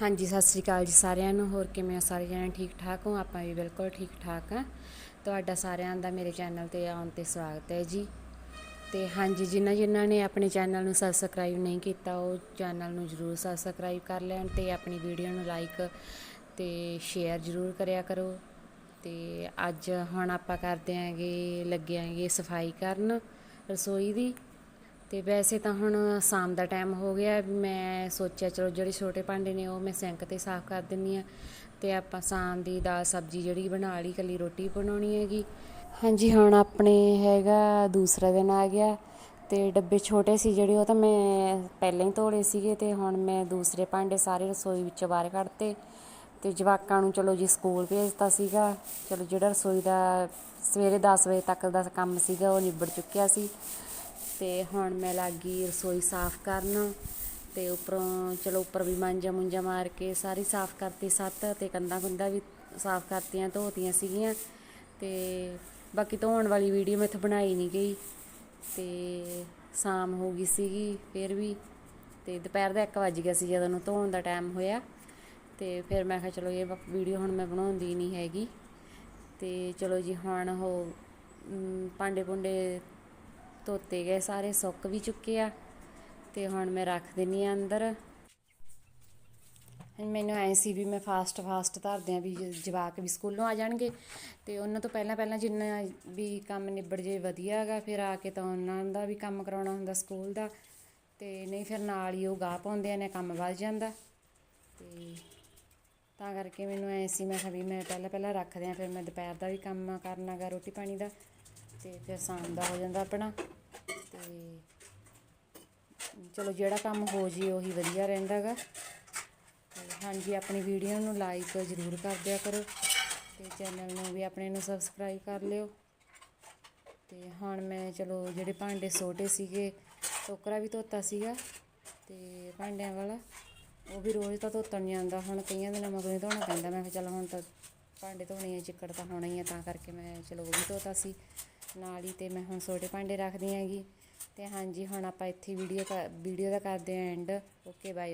ਹਾਂਜੀ, ਸਤਿ ਸ੍ਰੀ ਅਕਾਲ ਜੀ ਸਾਰਿਆਂ ਨੂੰ। ਹੋਰ ਕਿਵੇਂ ਆ ਸਾਰੇ ਜਣੇ ਠੀਕ ਠਾਕ ਹੋ? ਆਪਾਂ ਵੀ ਬਿਲਕੁਲ ਠੀਕ ਠਾਕ ਆ ਤੁਹਾਡਾ ਸਾਰਿਆਂ ਦਾ ਮੇਰੇ ਚੈਨਲ ਤੇ ਆਉਣ ਤੇ ਸਵਾਗਤ ਹੈ ਜੀ। ਤੇ ਹਾਂਜੀ, ਜਿਨ੍ਹਾਂ ਜਿਨ੍ਹਾਂ ਨੇ ਆਪਣੇ ਚੈਨਲ ਨੂੰ ਸਬਸਕ੍ਰਾਈਬ ਨਹੀਂ ਕੀਤਾ, ਉਹ ਚੈਨਲ ਨੂੰ ਜਰੂਰ ਸਬਸਕ੍ਰਾਈਬ ਕਰ ਲੈਣ ਤੇ ਆਪਣੀ ਵੀਡੀਓ ਨੂੰ ਲਾਈਕ ਤੇ ਸ਼ੇਅਰ ਜਰੂਰ ਕਰਿਆ ਕਰੋ। ਤੇ ਅੱਜ ਹੁਣ ਆਪਾਂ ਕਰਦੇ ਆਂਗੇ ਲੱਗਿਆਂਗੇ ਸਫ਼ਾਈ ਕਰਨ ਰਸੋਈ ਦੀ। ਤੇ ਵੈਸੇ ਤਾਂ ਹੁਣ ਸ਼ਾਮ ਦਾ ਟਾਈਮ ਹੋ ਗਿਆ, ਮੈਂ ਸੋਚਿਆ ਚਲੋ ਜਿਹੜੇ ਛੋਟੇ ਭਾਂਡੇ ਨੇ ਉਹ ਮੈਂ ਸਿੰਕ ਤੇ ਸਾਫ਼ ਕਰ ਦਿੰਨੀ ਆ ਤੇ ਆਪਾਂ ਸ਼ਾਮ ਦੀ ਦਾਲ ਸਬਜ਼ੀ ਜਿਹੜੀ ਬਣਾ ਲਈ ਕੱਲੀ ਰੋਟੀ ਬਣਾਉਣੀ ਹੈਗੀ। ਹਾਂਜੀ, ਹੁਣ ਆਪਣੇ ਹੈਗਾ ਦੂਸਰਾ ਦਿਨ ਆ ਗਿਆ ਤੇ ਡੱਬੇ ਛੋਟੇ ਸੀ ਜਿਹੜੇ ਉਹ ਤਾਂ ਮੈਂ ਪਹਿਲਾਂ ਹੀ ਧੋਲੇ ਸੀਗੇ ਤੇ ਹੁਣ ਮੈਂ ਦੂਸਰੇ ਭਾਂਡੇ ਸਾਰੇ ਰਸੋਈ ਵਿੱਚੋਂ ਬਾਹਰ ਕੱਢਤੇ ਤੇ ਜਵਾਕਾਂ ਨੂੰ ਚਲੋ ਜੀ ਸਕੂਲ ਭੇਜਤਾ ਸੀਗਾ, ਚਲੋ ਜਿਹੜਾ ਰਸੋਈ ਦਾ ਸਵੇਰੇ 10 ਵਜੇ ਤੱਕ ਦਾ ਕੰਮ ਸੀਗਾ ਉਹ ਨਿਬੜ ਚੁੱਕਿਆ ਸੀ। ਅਤੇ ਹੁਣ ਮੈਂ ਲੱਗ ਗਈ ਰਸੋਈ ਸਾਫ਼ ਕਰਨ ਅਤੇ ਉੱਪਰੋਂ, ਚਲੋ ਉੱਪਰ ਵੀ ਮਾਂਜਾ ਮੁੰਜਾ ਮਾਰ ਕੇ ਸਾਰੀ ਸਾਫ਼ ਕਰਤੀ ਸੱਤ ਅਤੇ ਕੰਧਾਂ ਕੁੰਧਾਂ ਵੀ ਸਾਫ਼ ਕਰਤੀਆਂ, ਧੋਤੀਆਂ ਸੀਗੀਆਂ ਅਤੇ ਬਾਕੀ ਧੋਣ ਵਾਲੀ ਵੀਡੀਓ ਮੈਥੋਂ ਬਣਾਈ ਨਹੀਂ ਗਈ ਅਤੇ ਸ਼ਾਮ ਹੋ ਗਈ ਸੀਗੀ ਫਿਰ ਵੀ ਅਤੇ ਦੁਪਹਿਰ ਦਾ 1 ਵਜ ਗਿਆ ਸੀ ਜਦੋਂ ਨੂੰ ਧੋਣ ਦਾ ਟਾਈਮ ਹੋਇਆ ਅਤੇ ਫਿਰ ਮੈਂ ਕਿਹਾ ਚਲੋ ਇਹ ਵੀਡੀਓ ਹੁਣ ਮੈਂ ਬਣਾਉਂਦੀ ਨਹੀਂ ਹੈਗੀ ਅਤੇ ਚਲੋ ਜੀ ਹੁਣ ਉਹ ਭਾਂਡੇ ਭੁੰਡੇ ਧੋਤੇ ਗਏ, ਸਾਰੇ ਸੁੱਕ ਵੀ ਚੁੱਕੇ ਆ ਤੇ ਹੁਣ ਮੈਂ ਰੱਖ ਦਿੰਨੀ ਆ ਅੰਦਰ। ਮੈਨੂੰ ਐ ਸੀ ਵੀ ਮੈਂ ਫਾਸਟ ਫਾਸਟ ਧਰਦਿਆਂ ਵੀ ਜ- ਜਵਾਕ ਵੀ ਸਕੂਲੋਂ ਆ ਜਾਣਗੇ ਤੇ ਉਹਨਾਂ ਤੋਂ ਪਹਿਲਾਂ ਪਹਿਲਾਂ ਜਿੰਨਾ ਵੀ ਕੰਮ ਨਿਬੜ ਜੇ ਵਧੀਆ ਹੈਗਾ ਫਿਰ ਆ ਕੇ ਤਾਂ ਉਹਨਾਂ ਦਾ ਵੀ ਕੰਮ ਕਰਾਉਣਾ ਹੁੰਦਾ ਸਕੂਲ ਦਾ ਤੇ ਨਹੀਂ ਫਿਰ ਨਾਲ ਹੀ ਉਹ ਗਾਹ ਪਾਉਂਦੇ ਨੇ ਕੰਮ ਵੱਧ ਜਾਂਦਾ ਤੇ ਤਾਂ ਕਰਕੇ ਮੈਨੂੰ ਐ ਸੀ ਮੈਂ ਕਿਹਾ ਵੀ ਮੈਂ ਪਹਿਲਾਂ ਪਹਿਲਾਂ ਰੱਖ ਦਿਆਂ, ਫਿਰ ਮੈਂ ਦੁਪਹਿਰ ਦਾ ਵੀ ਕੰਮ ਕਰਨਾਗਾ ਰੋਟੀ ਪਾਣੀ ਦਾ। ਤੇ ਫਿਰ ਸ਼ਾਮ ਦਾ ਹੋ ਜਾਂਦਾ ਆਪਣਾ। ਤੇ ਚਲੋ ਜਿਹੜਾ ਕੰਮ ਹੋ ਜੀ ਉਹੀ ਵਧੀਆ ਰਹਿੰਦਾਗਾ ਤੇ ਹਾਂਜੀ, ਆਪਣੀ ਵੀਡੀਓ ਨੂੰ ਲਾਈਕ ਜ਼ਰੂਰ ਕਰ ਦਿਆ ਕਰੋ ਤੇ ਚੈਨਲ ਨੂੰ ਵੀ ਆਪਣੇ ਨੂੰ ਸਬਸਕ੍ਰਾਈਬ ਕਰ ਲਿਓ। ਤੇ ਹੁਣ ਮੈਂ ਚਲੋ ਜਿਹੜੇ ਭਾਂਡੇ ਛੋਟੇ ਸੀਗੇ, ਟੋਕਰਾ ਵੀ ਧੋਤਾ ਸੀਗਾ ਤੇ ਭਾਂਡਿਆਂ ਵਾਲਾ, ਉਹ ਵੀ ਰੋਜ਼ ਤਾਂ ਧੋਤਾ ਨਹੀਂ ਆਉਂਦਾ ਹੁਣ ਕਈਆਂ ਦਿਨਾਂ ਮਗਰੋਂ ਹੀ ਧੋਣਾ ਪੈਂਦਾ। ਮੈਂ ਕਿਹਾ ਚਲ ਹੁਣ ਤਾਂ ਭਾਂਡੇ ਧੋਣੇ ਆ, ਚਿੱਕੜ ਤਾਂ ਹੋਣਾ ਹੀ ਆ, ਤਾਂ ਕਰਕੇ ਮੈਂ ਚਲੋ ਉਹ ਵੀ ਧੋਤਾ ਸੀ। ਨਾਲ ਹੀ ਤੇ ਮੈਂ ਹੁਣ ਛੋਟੇ ਭਾਂਡੇ ਰੱਖਦੀ ਆਂਗੀ ਤੇ ਹਾਂਜੀ, ਹੁਣ ਆਪਾਂ ਇੱਥੇ ਵੀਡੀਓ ਵੀਡੀਓ ਦਾ ਕਰਦੇ ਆਂ ਐਂਡ ਓਕੇ ਬਾਏ